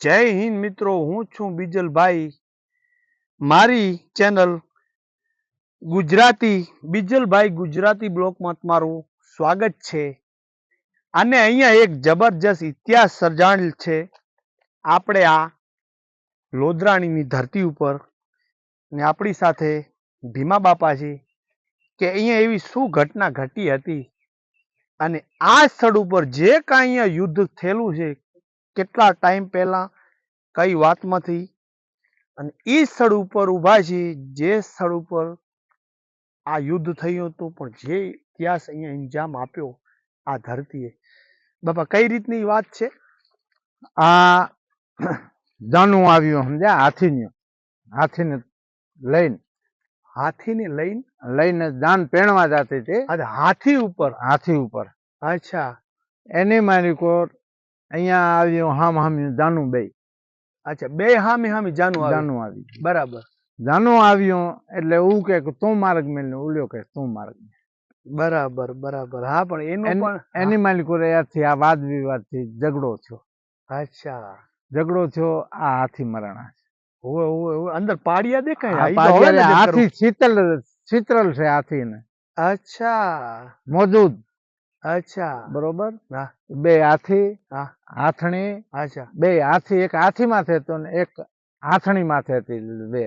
જય હિન્દ મિત્રો, હું છું બીજલભાઈ. મારી ચેનલ ગુજરાતી, બીજલભાઈ ગુજરાતી બ્લોકમાં તમારું સ્વાગત છે. અને અહીંયા એક જબરજસ્ત ઇતિહાસ સર્જાણેલ છે. આપણે આ લોદરાણીની ધરતી ઉપર ને આપણી સાથે ભીમા બાપા છે કે અહીંયા એવી શું ઘટના ઘટી હતી અને આ સ્થળ ઉપર જે કાંઈ અહીંયા યુદ્ધ થયેલું છે કેટલા ટાઈમ પહેલા કઈ વાતમાંથી અને એ સ્થળ ઉપર ઊભા છે જે સ્થળ ઉપર આ યુદ્ધ થયું હતું પણ જે ઇતિહાસ અહીંયા અંજામ આપ્યો આ ધરતીએ. બાપા કઈ રીતની વાત છે? આ દાનું આવ્યું સમજ્યા? હાથીનું હાથીને લઈને. હાથીને લઈને? લઈને દાન પેણવા જાતે હતી હાથી ઉપર? હાથી ઉપર. અચ્છા. એની માલિકોર અહીંયા આવ્યું હામ હામ્યું જાનું બે. અચ્છા બે હામી હામી જાનુ જાનુ આવી. બરાબર. જાનુ આવ્યું એટલે હું કે તું માર્ગ મેલ ને ઉલ્યો કે તું માર્ગ બરાબર બરાબર. હા પણ એનું પણ એની માલિકોરથી આ વાદ વિવાદથી ઝઘડો થયો. અચ્છા. ઝઘડો થયો આ હાથી મરણા હોવે હોવે અંદર પાડિયા દેખાય. હાથી શીતલ શીતલ છે હાથી ને અચ્છા. મોજૂદ. અચ્છા. બરોબર? હા. બે હાથી હા. હાથણી અચ્છા. બે હાથી એક હાથી માથે હતો ને એક હાથણી માથે હતી બે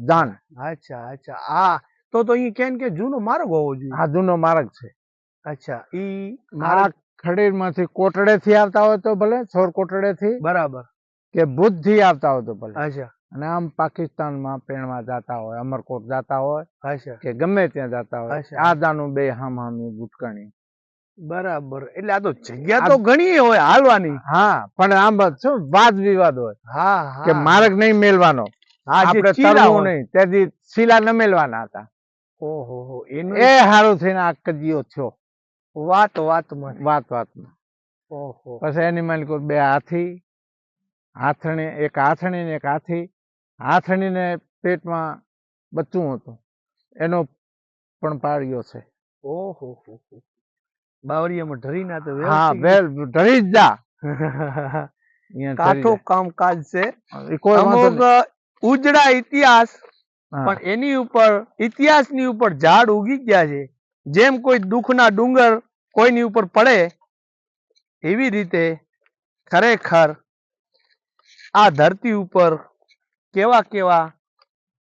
દાન અચ્છા અચ્છા. આ તો તો અહીં કેમ કે જૂનો માર્ગ હોવો જોઈએ. હા જૂનો માર્ગ છે. અચ્છા ઈ માર્ગ ખડીરમાંથી કોટડે થી આવતા હોય તો ભલે છોર કોટડે થી બરાબર. કે ભુજથી આવતા હોય તો ભલે. અચ્છા. અને આમ પાકિસ્તાનમાં પેણવા જતા હોય અમરકોટ જતા હોય કે ગમે ત્યાં જતા હોય. આ દાનું બે હામ હામી ગુટકણી બરાબર. એટલે આ તો જગ્યા તો ઘણી હોય હાલવાની. હા પણ આમ શું વાદ વિવાદ હોય. હા કે માર્ગ નહીં મેલવાનો આપણે તરવું નહીં. તેથી શીલા ન મેલવાના હતા. ઓહો હો એનું એ હારું થઈને આ કજિયો થયો. વાત વાતમાં વાત વાતમાં ઓહો. પછી એની માલિકો બે હાથી હાથણી એક હાથણી ને એક હાથી. હાથણીને પેટમાં બચ્ચું હતું. એનો પણ પાડ્યો છે. ઓહો હો. બાવળિયામાં ઢરી ના તો હા વેલ ઢરી જ જા. કાઠો કામકાજ છે. અમુક ઉજડા ઇતિહાસ પણ એની ઉપર ઇતિહાસની ઉપર ઝાડ ઉગી ગયા છે. જેમ કોઈ દુઃખના ડુંગર કોઈની ઉપર પડે એવી રીતે ખરેખર આ ધરતી ઉપર કેવા કેવા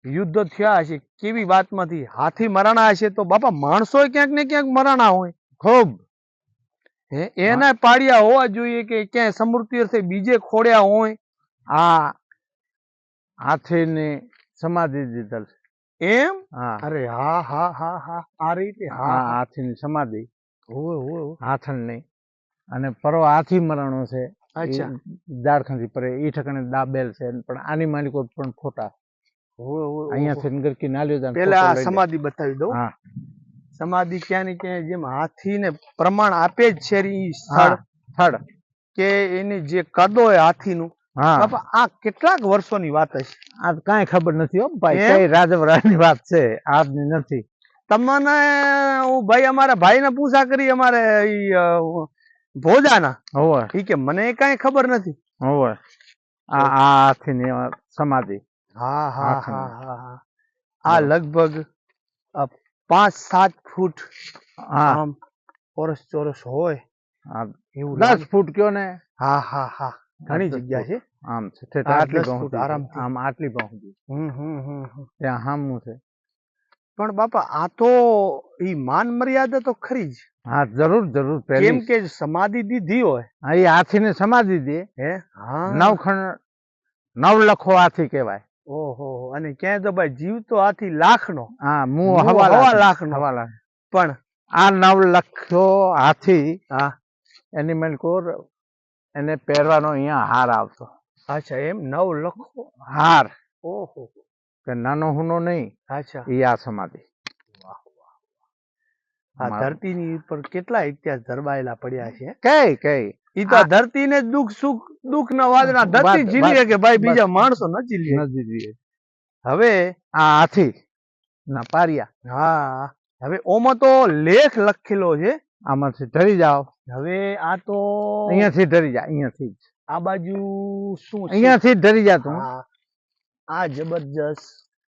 યુદ્ધ થયા હશે કેવી વાતમાંથી હાથી મરાણા હશે તો બાપા માણસો ક્યાંક ને ક્યાંક મરાણા હોય. ખૂબ. એના પાડ્યા હોવા જોઈએ કે ક્યાંય સમૃદ્ધિ અર્થે બીજે ખોડ્યા હોય આ હાથીની સમાધિ દીધેલ છે. એમ? અરે હા હા હા હા. આ રીતે? હા હા હાથીની સમાધિ. હોય. હાથણની અને પરો હાથી મરણો છે. અચ્છા. પરે એ ઠકાણે દાબેલ છે. પણ આની માલિકો પણ ખોટા. અહીંયા થી ગરકી ના લ્યો પેલા સમાધિ બતાવી દઉં. હા. સમાધિ ક્યાં ને ક્યાં જેમ હાથીને પ્રમાણ આપે જ છે ઈ સ્થળ હા કે એની જે કદો હોય હાથીનું. બાપા આ કેટલાક વર્ષોની વાત હશે. આ કાંઈ ખબર નથી હો ભાઈ? કઈ રાજવરાની વાત છે આજની નથી. તમને હું ભાઈ અમારા ભાઈ ને પૂછા કરી અમારે ભોજાના. હોવે. ઠીક કે મને કઈ ખબર નથી. હોવે. આ આ હાથીની આ સમાધિ. હા હા હા હા આ લગભગ પાંચ સાત ફૂટ હા. ચોરસ ચોરસ હોય એવું દસ ફૂટ કયો ને? હા હા હા. ઘણી જગ્યા છે. આમ છે. આટલી ફૂટ આમ આટલી પહોંચી હમ હમ હમ. ત્યાં હામું છે. પણ બાપા આ તો ઈ માન મર્યાદા તો ખરી જ. હા જરૂર જરૂર. કેમ કે સમાધિ દીધી હોય. હા એ હાથી ને સમાધિ દે હે? હા. નવખંડ નવ લખો હાથી કહેવાય. ઓહો અને ક્યાંય તો ભાઈ જીવ તો આથી લાખનો. હા મું હવા હવા લાખ લાખનો. હવા લાખ પણ આ નવ લખો હાથી હા. એની કોર એને પહેરવાનો અહીંયા હાર આવતો. અચ્છા એમ નવ લખો હાર. ઓહો. કે નાનો હુનો નહીં અચ્છા. એ આ સમાધિ. આ. ધરતીની ઉપર કેટલા ઇતિહાસ ધરબાયેલા પડ્યા છે? કઈ કઈ. ઈ તો ધરતીને દુઃખ સુખ દુઃખ ના વાદના ધરતી ઝીલી કે ભાઈ બીજા માણસો ન ઝીલી ન જોઈએ. હવે આ હાથી ના પારિયા. હા. હવે ઓમાં તો લેખ લખેલો છે. આમાંથી ધરી જાઓ. હવે આ તો અહીંયાથી ધરી જા અહીંયાથી આ બાજુ શું અહીંયાથી ધરી જા આ આ જબરજસ્ત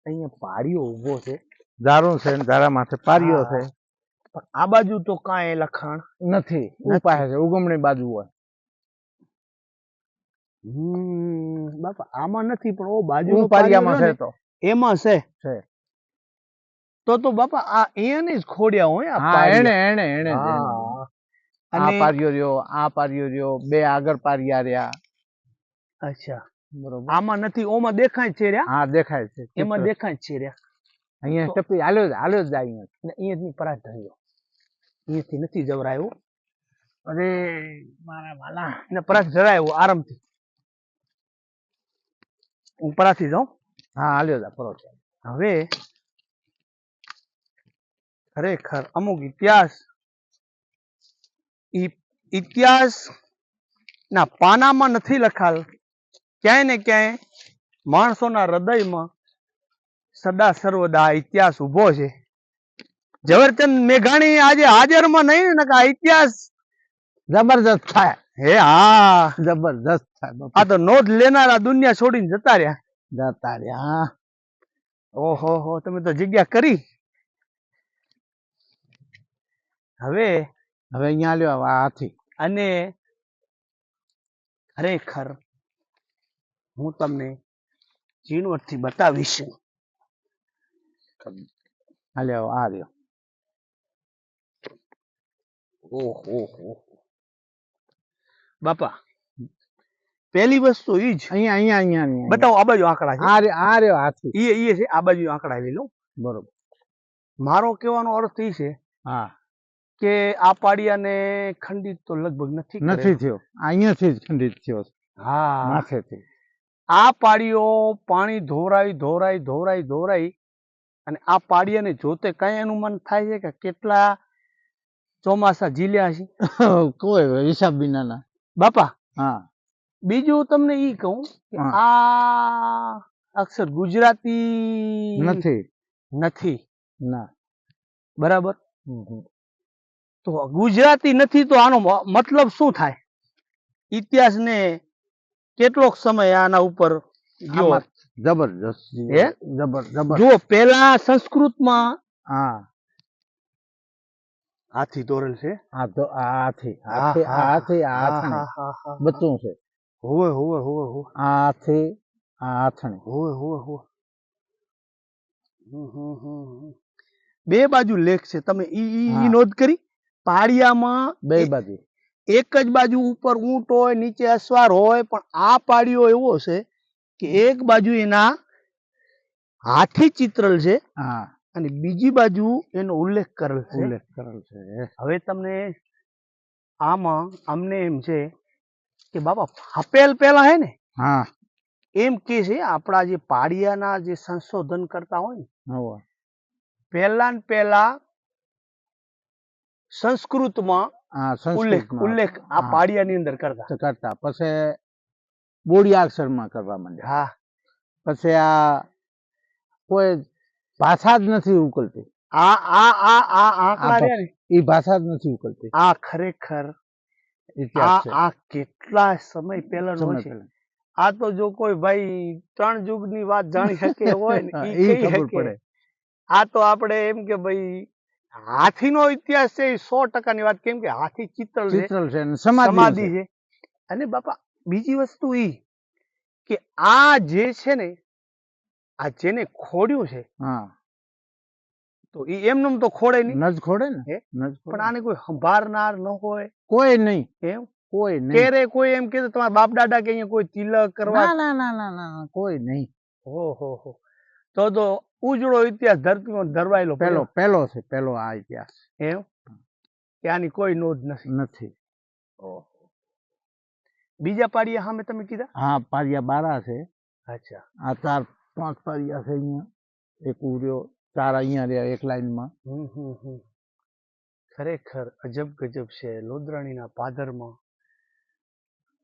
અહીંયા પારિયો ઊભો છે. ધારું છે ધારા માથે પારિયો છે. પણ આ બાજુ તો કાંઈ લખાણ નથી. ઉપાય છે ઉગમણી બાજુ હોય. હમ બાપા આમાં નથી પણ ઓ બાજુ પારિયામાં છે તો. એમાં છે? છે. તો તો બાપા આ એને જ ખોડ્યા હોય હા એને એને એને. આ પારિયો રહ્યો આ પારિયો રહ્યો બે આગળ પારિયા રહ્યા. અચ્છા. બરોબર. આમાં નથી ઓમાં દેખાય છે રહ્યા? હા દેખાય છે એમાં દેખાય છે રહ્યા. અહીંયા ટપી હાલ્યો જ હાલ્યો જ જાય અહીંયા. અહીંયાથી પરાજ ધર્યો અહીંયાથી નથી જવરાયું. અરે મારા વાલા. એને પરાજ ધરાયું આરામથી. હું પરાથી જાઉં હા હાલ્યો જા પરો હવે ખરેખર અમુક ઇતિહાસ ઇતિહાસ ના પાનામાં નથી લખાલ. ક્યાંય ને ક્યાંય માણસોના હૃદયમાં સદા સર્વદા ઇતિહાસ ઊભો છે. ઝવેરચંદ મેઘાણી આજે હાજરમાં નહીં ને કે આ ઇતિહાસ જબરજસ્ત થાય. હે હા. જબરદસ્ત સાહેબ આ તો નોંધ લેનારા દુનિયા છોડીને જતા રહ્યા. જતા રહ્યા ઓહો હો તમે તો જગ્યા કરી. હવે હવે અહીંયા લ્યો આ હાથી અને ખરેખર હું તમને ઝીણવટથી બતાવીશ. હાલ્યો આ રહ્યો ઓહો બાપા પહેલી વસ્તુ ઈ જ. અહીંયા અહીંયા અહીંયા બતાવો આ બાજુ આંકડા છે. આ આ રહ્યો હાથી. એ એ છે આ બાજુ આંકડા લઈ લો. બરોબર. મારો કહેવાનો અર્થ એ છે હા. કે આ પાડિયાને ખંડિત તો લગભગ નથી નથી થયો. અહીંયાથી જ ખંડિત થયો છે. હા. માથેથી. આ પાડીઓ પાણી ધોરાઈ ધોરાઈ ધોરાઈ ધોરાઈ અને આ પાડિયાને જોતે કઈ અનુમાન થાય છે કે કેટલા ચોમાસા જીલ્યા છે? કોઈ હિસાબ વિનાના બાપા હા. બીજું તમને ઈ કહું આ અક્ષર ગુજરાતી નથી. નથી. ના. બરાબર. તો ગુજરાતી નથી તો આનો મતલબ શું થાય? ઇતિહાસને કેટલોક સમય આના ઉપર ગયો. જબરજસ્ત હે? જબર જબર. જુઓ પેલા સંસ્કૃતમાં હા. હાથી દોરેલ છે? આ તો આ હાથી હાથી આ હાથી આ હાથણી બચ્ચું છે. હોવે હોવે હોવે હોવે. આ હાથી આ હાથણી હોવે. હોવે હોવે. બે બાજુ લેખ છે. તમે ઈ ઈ ઈ નોંધ કરી? પાડિયામાં બે બાજુ. એક જ બાજુ ઉપર ઊંટ હોય નીચે અસવાર હોય પણ આ પાડિયો એવો છે કે એક બાજુ એના હાથી ચિત્રલ છે. હા. અને બીજી બાજુ એનો ઉલ્લેખ કરેલ છે. ઉલ્લેખ કરેલ છે. હવે તમને આમાં અમને એમ છે કે બાબા ફાપેલ પેલા હે ને હા. એમ કે છે આપણા જે પાડિયાના જે સંશોધન કરતા હોય ને પહેલા ને પહેલા સંસ્કૃતમાં ઉલ્લેખ ઉલ્લેખ આ પાડિયાની અંદર કરતા. કરતા. પછી બોડિયા અક્ષરમાં કરવા માંડ્યા. હા. પછી આ કોઈ ભાષા જ નથી ઉકલતી. આ આ આ આ આંકડા રહ્યા ને એ ભાષા જ નથી ઉકલતી. આ ખરેખર આ આ કેટલા સમય પહેલાનો છે. આ તો જો કોઈ ભાઈ ત્રણ યુગની વાત જાણી શકે હોય ને ઈ કહી ખબર શકે. પડે. આ તો આપણે એમ કે ભાઈ હાથીનો ઇતિહાસ છે એ સો ટકાની વાત કેમ કે હાથી ચિત્ર છે. ચિત્રલ છે સમાધિ છે. છે. અને બાપા બીજી વસ્તુ ઈ કે આ જે છે ને આ જેને ખોડ્યું છે હા. તો ઈ એમનું તો ખોડે નહીં. નજ ખોડે ને? પણ આને કોઈ સંભાળનાર ન હોય. કોઈ નહીં. એમ? કોઈ નહીં. કેરે કોઈ એમ કે તમારા બાપ દાદા કે અહીંયા કોઈ તિલક કરવા ના ના ના ના કોઈ નહીં. હો હો હો. તો તો ઉજળો ઇતિહાસ ધરતીમાં ધરવાયેલો પેલો પેલો પેલો છે પેલો આ ઇતિહાસ. એમ? કે આની કોઈ નોંધ નથી. નથી. બીજા પાડિયા સામે તમે કીધા? હા પાડિયા બારા છે. અચ્છા. આ ચાર પાંચ પારિયા છે અહીંયા. એક ઉર્યો ચાર અહીંયા રહ્યા એક લાઈનમાં. ખરેખર અજબ ગજબ છે લોદરાણીના પાદરમાં.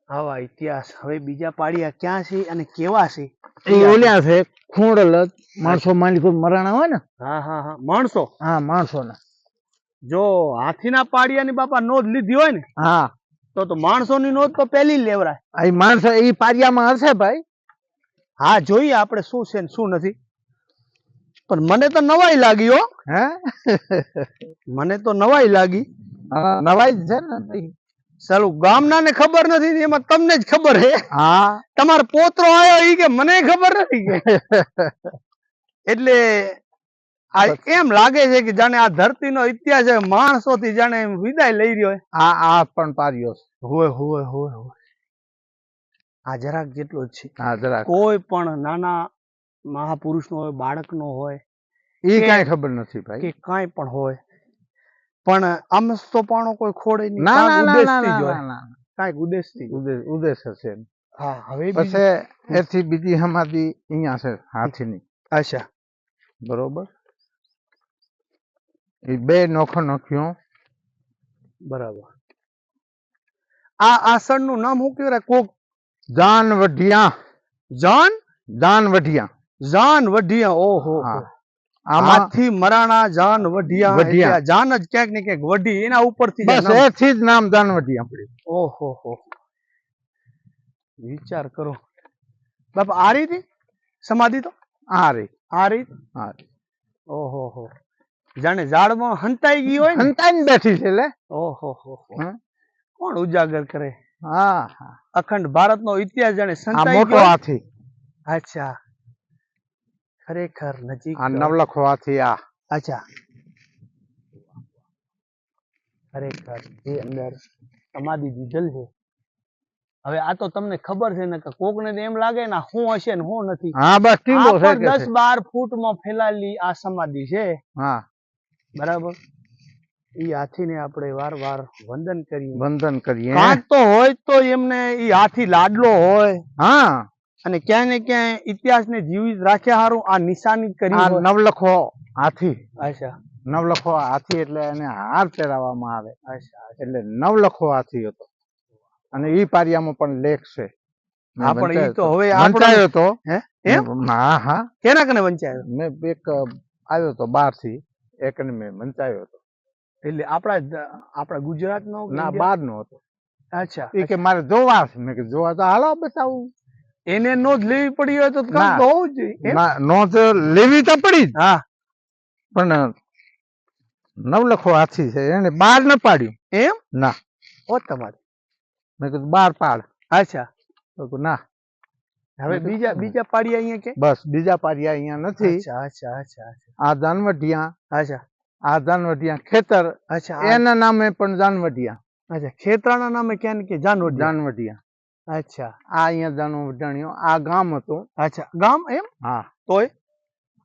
આવા ઇતિહાસ. હવે બીજા પાડિયા ક્યાં છે અને કેવા છે? એ ઓલ્યા છે ખૂણલત માણસો માલિકો મરાણા હોય ને? હા હા હા. માણસો? હા માણસો ના જો હાથીના પાડિયાની બાપા નોંધ લીધી હોય ને હા. તો તો માણસોની નોંધ તો પેલી લેવરાય. આ માણસો એ પાડિયામાં હશે ભાઈ. હા જોઈએ આપણે શું છે ને શું નથી. પણ મને તો નવાઈ લાગી હો. હે? મને તો નવાઈ લાગી. હા, નવાઈ જ છે ને સાલું ગામના ને ખબર નથી એમાં તમને જ ખબર હે. હા. તમારો પોતરો આવ્યો ઈ કે મને ખબર નથી કે. એટલે આ એમ લાગે છે કે જાણે આ ધરતીનો ઇતિહાસ છે માણસોથી જાણે એમ વિદાય લઈ રહ્યો હોય આ આ પણ પાર્યો. હોય હોય હોય હોય આ જરાક જેટલો જ છે. હા જરાક કોઈ પણ નાના મહાપુરુષ નો હોય બાળક નો હોય એ કાંઈ ખબર નથી ભાઈ. કે કાંઈ પણ હોય. પણ આમ તો પણ કોઈ ખોડે નહીં. ના ના ના ના કાંઈક ઉદ્દેશથી ઉદ્દેશ ઉદ્દેશ હશે હા હવે પછી એથી બીજી સમાધિ અહીંયા છે હાથીની. અચ્છા. બરોબર? એ બે નોખો નોખ્યો. બરાબર. આ આસનનું નામ શું કહેવાય? કોક જાન વઢિયા. જાન? દાન વઢિયા. જાન વઢિયા ઓહો. આમાંથી મરાણા જાન વઢિયા વઢિયા. જાન જ ક્યાંક ને ક્યાંક વઢી એના ઉપરથી બસ એથી જ નામ જાન વઢિયા ઓહો હો. વિચાર કરો. બાપા આ રીતે સમાધિ તો? આ રીત. આ રીત? આ રીત ઓહો હો. જાણે ઝાડમાં હંતાઈ ગઈ હોય ને? હંતાઈને બેઠી છે લે. ઓહો હો. કોણ ઉજાગર કરે? હા હા. અખંડ ભારતનો ઇતિહાસ જાણે સંતાઈ મોટો હાથી. અચ્છા. ખરેખર નજીક આ નવલખો હાથી આ. અચ્છા. ખરેખર જે અંદર સમાધિ દીધેલ છે. હવે આ તો તમને ખબર છે ને કે કોક ને એમ લાગે ને હું શું હશે ને શું નથી. હા બસ ટીંગો છે પણ કે દસ બાર ફૂટમાં ફેલાયેલી આ સમાધિ છે. હા. બરાબર? ઈ હાથીને આપણે વાર વાર વંદન કરીએ. વંદન કરીએ. કાંક તો હોય તો એમને ઈ હાથી લાડલો હોય. હા. અને ક્યાંય ને ક્યાંય ઇતિહાસને જીવિત રાખ્યા હારું આ નિશાની કરી નવલખો હાથી. અચ્છા. નવલખો હાથી એટલે એને હાર પહેરાવવામાં આવે. અચ્છા એટલે નવલખો હાથી હતો. અને ઈ પારિયામાં પણ લેખ છે. હા પણ ઈ તો હવે વંચાયો હતો હે? હા હા. કેના કને વંચાયો? મેં એક આવ્યો હતો બહારથી એકને મેં વંચાયો હતો એટલે આપણા આપણા ગુજરાતનો ના India? નો હતો. અચ્છા એ કે મારે જોવા છે. મેં કે જોવા તો હાલો બતાવું. એને નોંધ લેવી પડી હોય તો તો હોવું જોઈએ? ના નોંધ લેવી તો પડી હા. પણ નવલખો હાથી છે. એને બાર ન પાડ્યું. એમ? ના. ઓ તમારે. મેં કીધું બાર પાડ. અચ્છા. તો ના. હવે બીજા બીજા પાડિયા અહીંયા કે? બસ બીજા પાડિયા અહીંયા નથી. અચ્છા અચ્છા અચ્છા અચ્છા. આ દાનવટિયા અચ્છા. આ જાનવડિયા ખેતર અચ્છા આ- એના નામે પણ જાનવડિયા અચ્છા ખેતરાના નામે ક્યાં ને કે જાનવડ જાનવડિયા અચ્છા. આ અહીંયા જાનવડાણીઓ આ ગામ હતું. અચ્છા ગામ એમ? હા. તોય?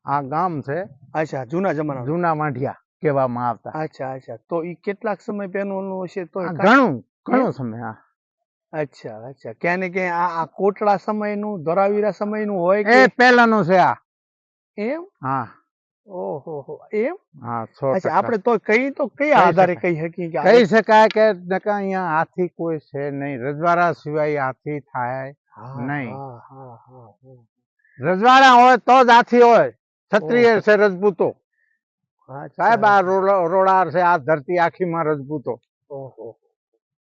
આ ગામ છે. અચ્છા જૂના જમાના જૂના વાંઢિયા કહેવામાં આવતા. અચ્છા અચ્છા. તો ઈ કેટલાક સમય પહેલાનું હશે તો આ ઘણું ઘણું સમય હા. અચ્છા અચ્છા. ક્યાં ને ક્યાં આ આ કોટડા સમયનું ધોરાવીરા સમયનું હોય એ કે પહેલાનું છે આ. એમ? હા. ઓહો એમ? હા અચ્છા આપણે તો કઈ તો કયા આધારે કહી શકીએ કે કહી શકાય કે નકા અહીંયા હાથી કોઈ છે નહીં. રજવાડા સિવાય હાથી થાય નહીં. રજવાડા હોય તો જ હાથી હોય. ક્ષત્રિય છે રજપૂતો. સાહેબ આ રોડાર છે આ ધરતી આખીમાં રજપૂતો.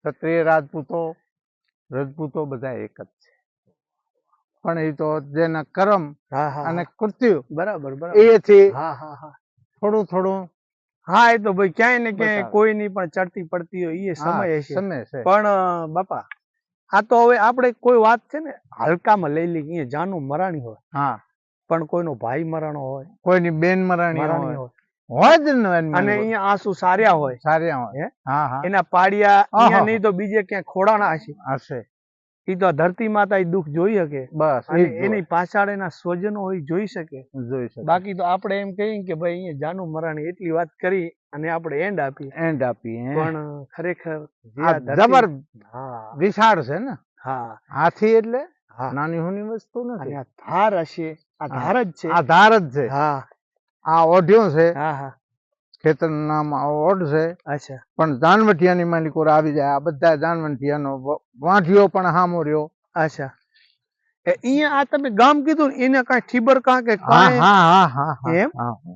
ક્ષત્રિય રાજપૂતો રજપૂતો બધા એક જ છે. પણ એ તો જેના કર્મ અને કૃત્યુ બરાબર બરાબર. એથી થોડું થોડું હા એ તો ભાઈ ક્યાંય ને ક્યાંય. કોઈની પણ ચડતી પડતી હોય એ સમય છે પણ બાપા આ તો હવે આપણે કોઈ વાત છે ને હલકામાં લઈ લઈએ જાનું મરાણી હોય. હા. પણ કોઈનો ભાઈ મરાણો હોય કોઈની બેન મરાણી હોય. હોય. જ અને અહીંયા આંસુ સાર્યા હોય. સાર્યા હોય. હા? હા એના પાડિયા અહીંયા નહીં તો બીજે ક્યાંક ખોડાણા હશે. હશે. એ તો ધરતી માતા એ દુઃખ જોઈ શકે. બસ એની પાછળ એના સ્વજનો હોય જોઈ શકે. જોઈ શકે. બાકી તો આપણે એમ કહીએ કે ભાઈ અહીંયા જાનું મરાણી એટલી વાત કરી અને આપણે એન્ડ આપી. એન્ડ આપી પણ ખરેખર જબર હા. વિશાળ છે ને? હા. હાથી એટલે નાની હોની વસ્તુ ને નથી આ ધાર હશે આ ધાર જ છે. આ ધાર જ છે. હા. આ ઓઢ્યો છે. હા હા. ખેતરનું નામ છે. અચ્છા. પણ જાનવટિયાની માલિકો આવી જાય. આ બધા જાનવટિયાનો વ- વાંઢિયો પણ હામો રહ્યો. અચ્છા. અહીંયા આ તમે ગામ કીધું ને એને કાંઈ ઠીબર કે કાંઈ? હા હા હા હા, એમ? હા, હા.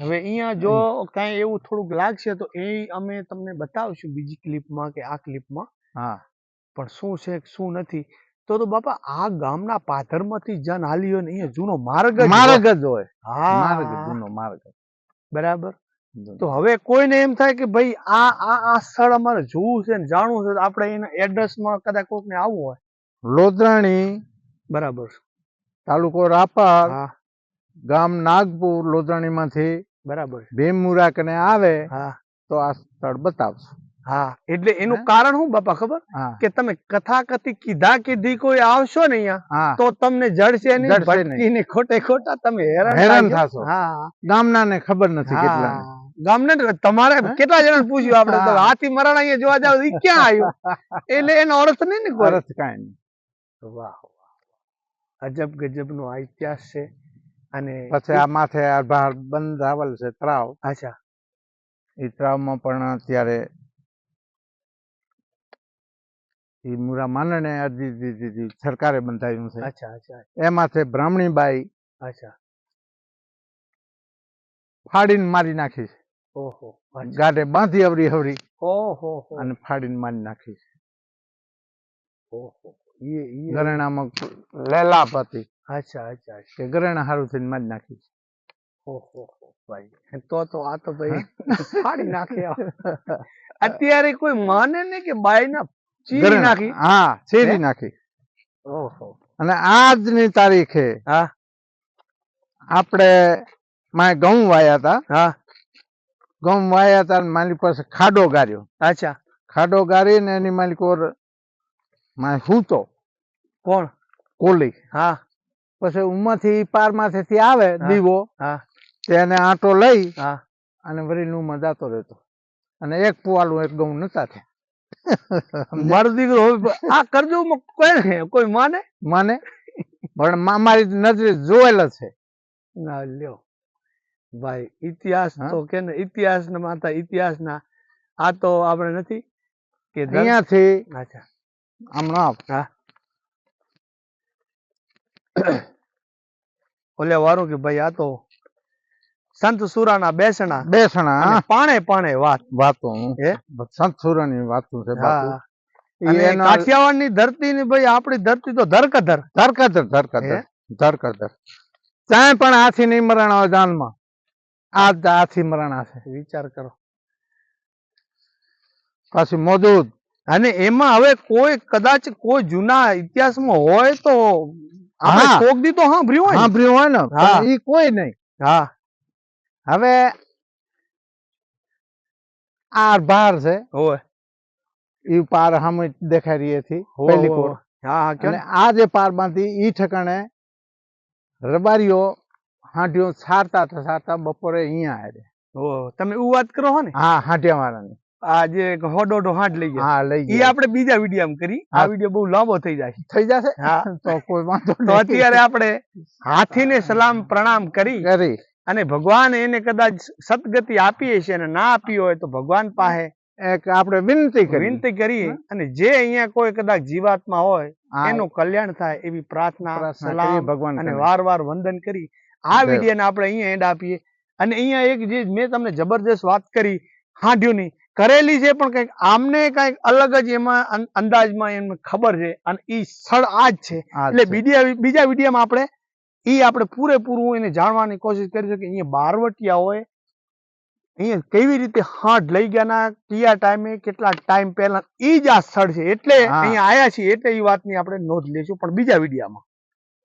હવે અહીંયા જો કાંઈ એવું થોડુંક લાગશે તો એ અમે તમને બતાવશું બીજી ક્લિપમાં કે આ ક્લિપમાં. હા. પણ શું છે શું નથી. તો તો બાપા આ ગામના પાથરમાંથી જન હાલ્યો ને અહીંયા જૂનો માર્ગ માર્ગ જ હોય. હા. માર્ગ જૂનો માર્ગ. બરાબર? તો હવે કોઈને એમ થાય કે ભાઈ આ આ આ સ્થળ અમારે જોવું છે ને જાણવું છે તો આપણે એના એડ્રેસમાં કદાચ કોઈકને આવવું હોય. લોધરાણી. બરાબર તાલુકો રાપર. ગામ નાગપુર લોધરાણીમાંથી બરાબર ભીમમુરા કને આવે હા. તો આ સ્થળ બતાવશે. હા. એટલે એનું કારણ શું બાપા ખબર? કે તમે કથા કથી કીધા કીધી કોઈ આવશો ને અહીંયા તો તમને જડશે નહીં ભટકીને ખોટે ખોટા તમે હેરાન હેરાન થાશો. ગામના ને ખબર નથી કેટલા. ગામને તમારે કેટલા જણા પૂછ્યું આપણે? તો હાથી મરણ અહીંયા જોવા જાવ એ ક્યાં આવ્યું? એટલે એનો અર્થ નહીં ને કોઈ? અર્થ કાંઈ નહીં. વાહ વાહ અજબ ગજબ નો આ ઇતિહાસ છે. અને પછી આ માથે બહાર બંધ આવેલ છે તળાવ અચ્છા. એ તળાવમાં પણ અત્યારે એ મુરા માનને અરજી દીધી સરકારે બંધાવ્યું છે. અચ્છા અચ્છા એમાંથી બ્રાહ્મણીબાઈ અચ્છા. ફાડીને મારી નાખી છે. ઓહો ગાડે બાંધી અવરી હવરી ઓહો અને ફાડીને મારી નાખી છે. ઓહો ઈ ઈ લેલાપ હતી. અચ્છા અચ્છા. કે ગરણા હારું થઈને મારી નાખી છે. ઓહો ભાઈ. તો તો આ તો ભાઈ ફાડી નાખે. અત્યારે કોઈ માને ને કે બાઈ ના ચીરી નાખી? હા ચીરી નાખી. ઓહો. અને આજની તારીખે હા. આપણે માએ ઘઉં વાયા હતા હા. ઘઉં વાયા હતા માલિક પાસે ખાડો ગાર્યો. અચ્છા. ખાડો ગારીને એની માલિક ઓર માય હૂતો. કોણ? કોલી. હા. પછી ઉમાંથી પાર માથેથી આવે દીવો. હા. તેને આંટો લઈ હા. અને વરી નું જાતો રહેતો. અને એક પુવાલું એક ઘઉં નતા થયા. મારો દીકરો આ કરજો કોઈ કોઈ માને? માને? પણ મા- મારી નજરે જોયેલ છે. ના લ્યો. ભાઈ ઇતિહાસ તો કે ને ઇતિહાસ ના માતા ઇતિહાસ ના આ તો આપણે નથી કે અહીંયાથી અચ્છા. હમણાં હા. ઓલે વારું કે ભાઈ આ તો સંત સુરાના બેસણા બેસણા પાણે પાણે વાત. વાતો હે? સંત સુરાની વાતો છે બાપુ. એનો કાઠિયાવાડની ધરતી ની ભાઈ આપણી ધરતી તો ધરકધર. ધરકધર ધરકધર ધરકધર. ચાય પણ હાથી નહીં મરણ આવે જાનમાં. આ જ હાથી મરણા છે. વિચાર કરો. પાછું મોજૂદ અને એમાં હવે કોઈ કદાચ કોઈ જૂના ઇતિહાસમાં હોય તો હા. કોક દી તો સાંભળ્યું હોય. સાંભળ્યું હોય ને. હા. એ કોઈ નહીં. હા. હવે આ ભાર છે. હોય એ પાર સામે દેખાઈ રહી હતી પહેલી કોર. હા હા આ જે પારમાંથી ઈ ઠકાણે રબારીઓ હાંડિયો સારતા હતા સારતા બપોરે અહીંયા આવે ઓ તમે એવું વાત કરો હો ને? હા હાંઢિયા વાળાની આ જે હોડો હોડો હાંડ લઈ ગયા. હા લઈ ગયા. એ આપણે બીજા વિડીયોમાં કરી. આ વીડિયો બહુ લાંબો થઈ જાય થઈ જશે? હા. તો કોઈ વાંધો તો અત્યારે આપણે હાથીને સલામ પ્રણામ કરી. કરી. અને ભગવાન એને કદાચ સદગતિ આપી હશે અને ના આપી હોય તો ભગવાન પાસે એક આપણે વિનંતી કરી વિનંતી કરી અને જે અહીંયા કોઈ કદાચ જીવાત્મા હોય એનું કલ્યાણ થાય એવી પ્રાર્થના પ્રાર્થના સલામ ભગવાન અને વાર વાર વંદન કરી. આ. વિડીયોને આપણે અહીંયા એન્ડ આપીએ. અને અહીંયા એક જે મેં તમને જબરજસ્ત વાત કરી હાંડ્યુની કરેલી છે પણ કંઈક આમને કંઈક અલગ જ એમાં અંદાજમાં એમને ખબર છે અને ઈ સ્થળ આ જ છે. એટલે બીજા બીજા વિડીયોમાં આપણે ઈ આપણે પૂરેપૂરું એને જાણવાની કોશિશ કરીશું કે અહીંયા બારવટિયા હોય અહીંયા કેવી રીતે હાથ લઈ ગયા ના કયા ટાઈમે કેટલા ટાઈમ પહેલા ઈ જ આ સ્થળ છે. એટલે. અહીંયા આયા છીએ એટલે એ વાતની આપણે નોંધ લઈશું પણ બીજા વિડીયોમાં.